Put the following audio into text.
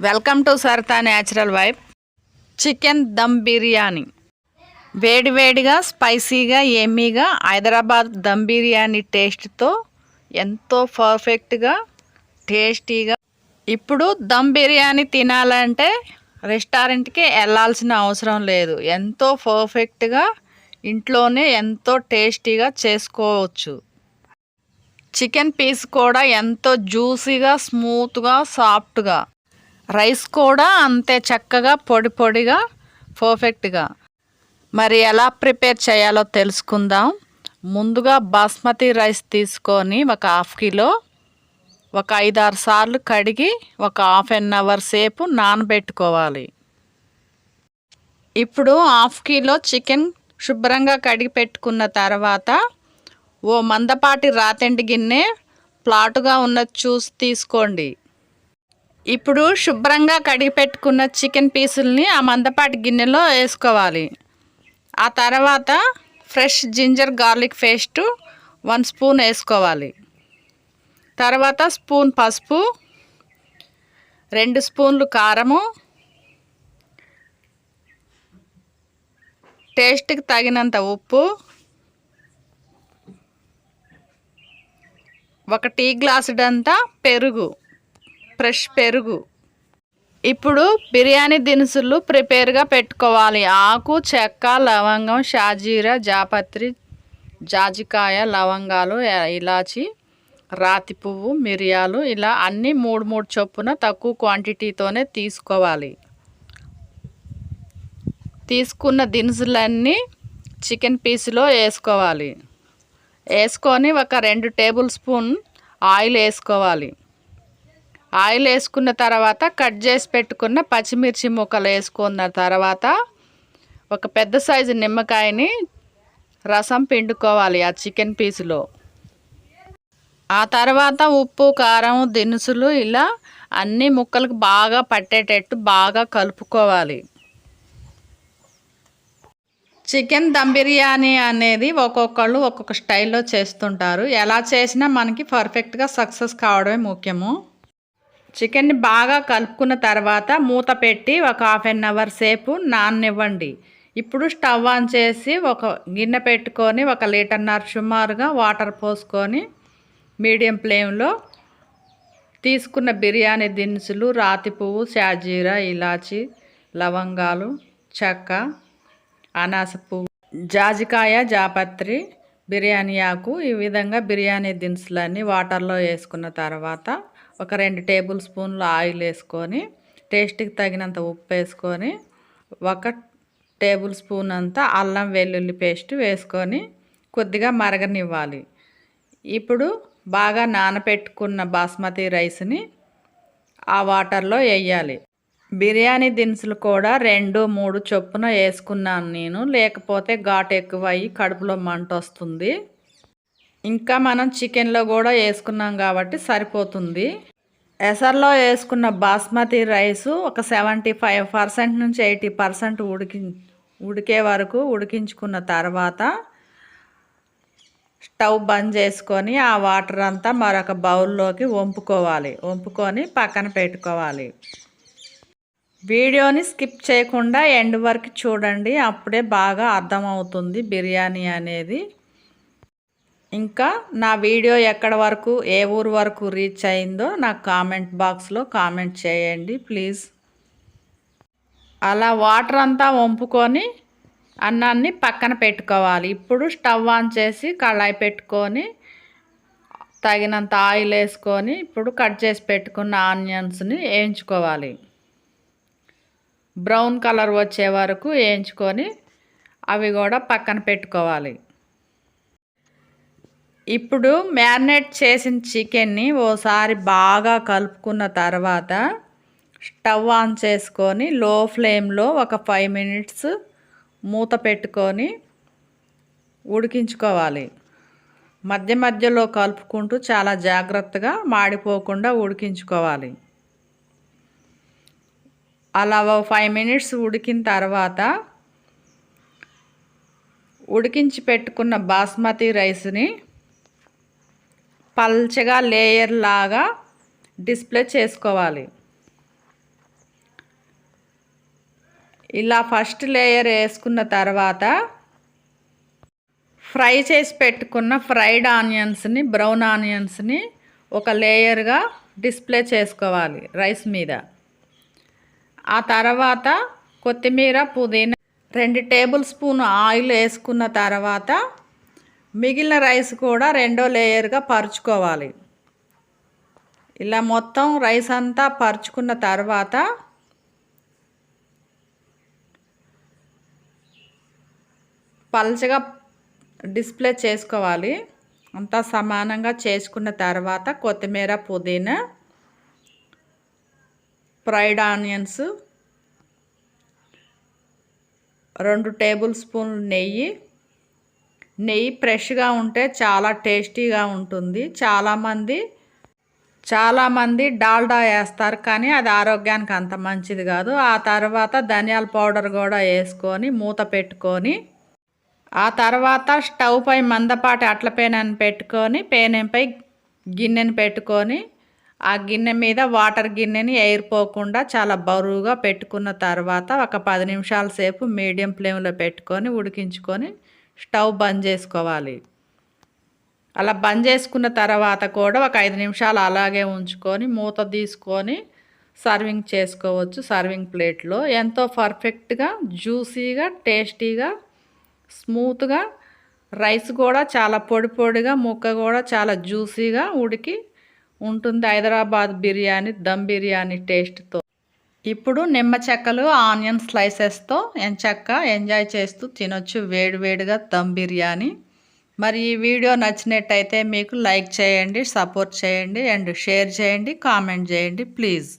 Welcome to Sarita natural wife chicken dum biryani. వేడివేడిగా స్పైసీగా ఏమీగా హైదరాబాద్ దమ్ బిర్యానీ టేస్ట్తో ఎంతో పర్ఫెక్ట్గా టేస్టీగా. ఇప్పుడు దమ్ బిర్యానీ తినాలంటే రెస్టారెంట్కి వెళ్ళాల్సిన అవసరం లేదు. ఎంతో పర్ఫెక్ట్గా ఇంట్లోనే ఎంతో టేస్టీగా చేసుకోవచ్చు. చికెన్ పీస్ కూడా ఎంతో జ్యూసీగా స్మూత్గా సాఫ్ట్గా. రైస్ కూడా అంతే చక్కగా పొడి పొడిగా పర్ఫెక్ట్గా. మరి ఎలా ప్రిపేర్ చేయాలో తెలుసుకుందాం. ముందుగా బాస్మతి రైస్ తీసుకొని ఒక హాఫ్ కిలో ఒక ఐదారు సార్లు కడిగి ఒక హాఫ్ అన్ అవర్ సేపు నానబెట్టుకోవాలి. ఇప్పుడు హాఫ్ కిలో చికెన్ శుభ్రంగా కడిగి పెట్టుకున్న తర్వాత ఓ మందపాటి రాతెండి గిన్నె ప్లాటుగా ఉన్న చూసి తీసుకోండి. ఇప్పుడు శుభ్రంగా కడిగి పెట్టుకున్న చికెన్ పీసుల్ని ఆ మందపాటి గిన్నెలో వేసుకోవాలి. ఆ తర్వాత fresh ginger garlic paste one spoon వేసుకోవాలి. తర్వాత స్పూన్ పసుపు రెండు స్పూన్లు కారము టేస్ట్కి తగినంత ఉప్పు ఒక టీ గ్లాసుడంతా పెరుగు. ఫ్రెష్ పెరుగు. ఇప్పుడు బిర్యానీ దినుసులు ప్రిపేర్గా పెట్టుకోవాలి. ఆకు చెక్క లవంగం షాజీరా జాపత్రి జాజికాయ లవంగాలు ఇలాచి రాతి పువ్వు మిరియాలు ఇలా అన్నీ మూడు మూడు చొప్పున తక్కువ క్వాంటిటీతోనే తీసుకోవాలి. తీసుకున్న దినుసులన్నీ చికెన్ పీసులో వేసుకోవాలి. వేసుకొని ఒక రెండు టేబుల్ స్పూన్ ఆయిల్ వేసుకోవాలి. ఆయిల్ వేసుకున్న తర్వాత కట్ చేసి పెట్టుకున్న పచ్చిమిర్చి ముక్కలు వేసుకున్న తర్వాత ఒక పెద్ద సైజు నిమ్మకాయని రసం పిండుకోవాలి ఆ చికెన్ పీసులో. ఆ తర్వాత ఉప్పు కారం దినుసులు ఇలా అన్ని ముక్కలకు బాగా పట్టేటట్టు బాగా కలుపుకోవాలి. చికెన్ దమ్ బిర్యానీ అనేది ఒక్కొక్కళ్ళు ఒక్కొక్క స్టైల్లో చేస్తుంటారు. ఎలా చేసినా మనకి పర్ఫెక్ట్గా సక్సెస్ కావడమే ముఖ్యము. చికెన్ని బాగా కలుపుకున్న తర్వాత మూత పెట్టి ఒక హాఫ్ అన్ అవర్ సేపు నాననివ్వండి. ఇప్పుడు స్టవ్ ఆన్ చేసి ఒక గిన్నె పెట్టుకొని ఒక లీటర్న్నర సుమారుగా వాటర్ పోసుకొని మీడియం ఫ్లేమ్లో తీసుకున్న బిర్యానీ దినుసులు రాతి పువ్వు షాజీరా ఇలాచి లవంగాలు చెక్క అనాస పువ్వు జాజికాయ జాపత్రి బిర్యానీ ఆకు ఈ విధంగా బిర్యానీ దినుసులన్నీ వాటర్లో వేసుకున్న తర్వాత ఒక రెండు టేబుల్ స్పూన్లు ఆయిల్ వేసుకొని టేస్ట్కి తగినంత ఉప్పు వేసుకొని ఒక టేబుల్ స్పూన్ అంతా అల్లం వెల్లుల్లి పేస్ట్ వేసుకొని కొద్దిగా మరగనివ్వాలి. ఇప్పుడు బాగా నానపెట్టుకున్న బాస్మతి రైస్ని ఆ వాటర్లో వేయాలి. బిర్యానీ దినుసులు కూడా రెండు మూడు చొప్పున వేసుకున్నాను నేను లేకపోతే ఘాటు ఎక్కువ అయ్యి కడుపులో మంట వస్తుంది. ఇంకా మనం చికెన్లో కూడా వేసుకున్నాం కాబట్టి సరిపోతుంది. ఎసర్లో వేసుకున్న బాస్మతి రైసు ఒక సెవెంటీ ఫైవ్ పర్సెంట్ నుంచి ఎయిటీ పర్సెంట్ ఉడికి ఉడికే వరకు ఉడికించుకున్న తర్వాత స్టవ్ బంద్ చేసుకొని ఆ వాటర్ అంతా మరొక బౌల్లోకి వంపుకోవాలి. వంపుకొని పక్కన పెట్టుకోవాలి. వీడియోని స్కిప్ చేయకుండా ఎండ్ వరకు చూడండి. అప్పుడే బాగా అర్థమవుతుంది బిర్యానీ అనేది. ఇంకా నా వీడియో ఎక్కడ వరకు ఏ ఊరు వరకు రీచ్ అయిందో నాకు కామెంట్ బాక్స్లో కామెంట్ చేయండి ప్లీజ్ అలా వాటర్ అంతా వంపుకొని అన్నాన్ని పక్కన పెట్టుకోవాలి. ఇప్పుడు స్టవ్ ఆన్ చేసి కళాయి పెట్టుకొని తగినంత ఆయిల్ వేసుకొని ఇప్పుడు కట్ చేసి పెట్టుకున్న ఆనియన్స్ని వేయించుకోవాలి. బ్రౌన్ కలర్ వచ్చే వరకు వేయించుకొని అవి కూడా పక్కన పెట్టుకోవాలి. ఇప్పుడు మ్యారినేట్ చేసిన చికెన్ని ఓసారి బాగా కలుపుకున్న తర్వాత స్టవ్ ఆన్ చేసుకొని లో ఫ్లేమ్లో ఒక ఫైవ్ మినిట్స్ మూత పెట్టుకొని ఉడికించుకోవాలి. మధ్య మధ్యలో కలుపుకుంటూ చాలా జాగ్రత్తగా మాడిపోకుండా ఉడికించుకోవాలి. అలా ఫైవ్ మినిట్స్ ఉడికిన తర్వాత ఉడికించి పెట్టుకున్న బాస్మతి రైస్ని పల్చగా లేయర్ లాగా డిస్ప్లే చేసుకోవాలి. ఇలా ఫస్ట్ లేయర్ వేసుకున్న తర్వాత ఫ్రై చేసి పెట్టుకున్న ఫ్రైడ్ ఆనియన్స్ని బ్రౌన్ ఆనియన్స్ని ఒక లేయర్గా డిస్ప్లే చేసుకోవాలి రైస్ మీద. ఆ తర్వాత కొత్తిమీర పుదీనా రెండు టేబుల్ స్పూన్ ఆయిల్ వేసుకున్న తర్వాత మిగిలిన రైస్ కూడా రెండో లేయర్గా పరుచుకోవాలి. ఇలా మొత్తం రైస్ అంతా పరుచుకున్న తర్వాత పల్చగా డిస్ప్లే చేసుకోవాలి. అంతా సమానంగా చేసుకున్న తర్వాత కొత్తిమీర పుదీనా ఫ్రైడ్ ఆనియన్స్ రెండు టేబుల్ స్పూన్లు నెయ్యి నెయ్యి ఫ్రెష్గా ఉంటే చాలా టేస్టీగా ఉంటుంది. చాలామంది చాలామంది డాల్డా వేస్తారు కానీ అది ఆరోగ్యానికి అంత మంచిది కాదు. ఆ తర్వాత ధనియాల పౌడర్ కూడా వేసుకొని మూత పెట్టుకొని ఆ తర్వాత స్టవ్ పై మందపాటి అట్ల పేనని పెట్టుకొని పేనెంపై గిన్నెని పెట్టుకొని ఆ గిన్నె మీద వాటర్ గిన్నెని ఎయిర్ పోకుండా చాలా బరువుగా పెట్టుకున్న తర్వాత ఒక పది నిమిషాల సేపు మీడియం ఫ్లేమ్లో పెట్టుకొని ఉడికించుకొని స్టవ్ బంద్ చేసుకోవాలి. అలా బంద్ చేసుకున్న తర్వాత కూడా ఒక ఐదు నిమిషాలు అలాగే ఉంచుకొని మూత తీసుకొని సర్వింగ్ చేసుకోవచ్చు సర్వింగ్ ప్లేట్లో. ఎంతో పర్ఫెక్ట్గా జ్యూసీగా టేస్టీగా స్మూత్గా రైస్ కూడా చాలా పొడి పొడిగా ముక్క కూడా చాలా జ్యూసీగా ఉడికి ఉంటుంది హైదరాబాద్ బిర్యానీ దమ్ బిర్యానీ టేస్ట్తో. ఇప్పుడు నిమ్మ చెక్కలు ఆనియన్ స్లైసెస్తో ఎంచక్క ఎంజాయ్ చేస్తూ తినొచ్చు వేడివేడిగా దమ్ బిర్యానీ. మరి ఈ వీడియో నచ్చినట్టయితే మీకు లైక్ చేయండి సపోర్ట్ చేయండి అండ్ షేర్ చేయండి కామెంట్ చేయండి ప్లీజ్.